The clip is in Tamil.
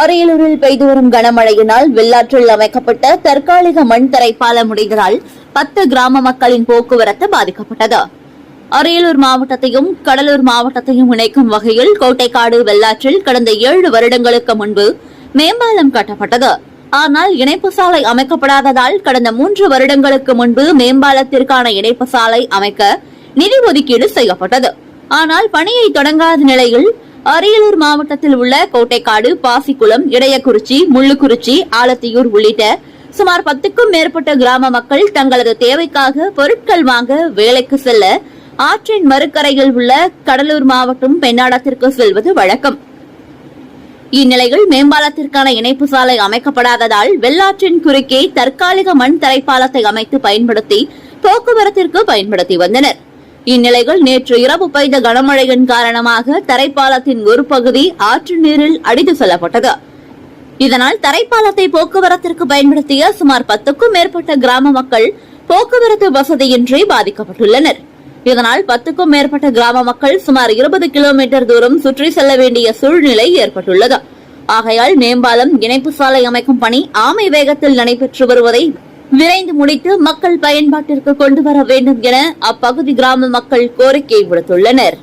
அரியலூரில் பெய்து வரும் கனமழையினால் வெள்ளாற்றில் அமைக்கப்பட்ட தற்காலிக மண் தரைப்பாலம் முடிந்ததால் உடைந்ததால் பத்து கிராம மக்களின் போக்குவரத்து பாதிக்கப்பட்டது. அரியலூர் மாவட்டத்தையும் கடலூர் மாவட்டத்தையும் இணைக்கும் வகையில் கோட்டைக்காடு வெள்ளாற்றில் கடந்த ஏழு வருடங்களுக்கு முன்பு மேம்பாலம் கட்டப்பட்டது. ஆனால் இணைப்பு சாலை அமைக்கப்படாததால் கடந்த மூன்று வருடங்களுக்கு முன்பு மேம்பாலத்திற்கான இணைப்பு சாலை அமைக்க நிதி ஒதுக்கீடு செய்யப்பட்டது. ஆனால் பணியை தொடங்காத நிலையில் அரியலூர் மாவட்டத்தில் உள்ள கோட்டைக்காடு பாசிக்குளம் இடையக்குறிச்சி முள்ளுக்குறிச்சி ஆலத்தியூர் உள்ளிட்ட சுமார் பத்துக்கும் மேற்பட்ட கிராம மக்கள் தங்களது தேவைக்காக பொருட்கள் வாங்க வேலைக்கு செல்ல ஆற்றின் மறுக்கரையில் உள்ள கடலூர் மாவட்டம் பெண்ணாடத்திற்கு செல்வது வழக்கம். இந்நிலையில் மேம்பாலத்திற்கான இணைப்பு சாலை அமைக்கப்படாததால் வெள்ளாற்றின் குறுக்கே தற்காலிக மண் தரைப்பாலத்தை அமைத்து பயன்படுத்தி போக்குவரத்திற்கு பயன்படுத்தி வந்தனர். இந்நிலையில் நேற்று இரவு பெய்த கனமழையின் காரணமாக தரைப்பாலத்தின் ஒரு பகுதி ஆற்று நீரில் அடித்து செல்லப்பட்டது. இதனால் தரைப்பாலத்தை போக்குவரத்திற்கு பயன்படுத்திய சுமார் பத்துக்கும் மேற்பட்ட கிராம மக்கள் போக்குவரத்து வசதியின்றி பாதிக்கப்பட்டுள்ளனர். இதனால் பத்துக்கும் மேற்பட்ட கிராம மக்கள் சுமார் இருபது கிலோமீட்டர் தூரம் சுற்றி செல்ல வேண்டிய சூழ்நிலை ஏற்பட்டுள்ளது. ஆகையால் மேம்பாலம் இணைப்பு சாலை அமைக்கும் பணி ஆமை வேகத்தில் நடைபெற்று வருவதை விரைந்து முடித்து மக்கள் பயன்பாட்டிற்கு கொண்டு வர வேண்டும் என அப்பகுதி கிராம மக்கள் கோரிக்கை விடுத்துள்ளனர்.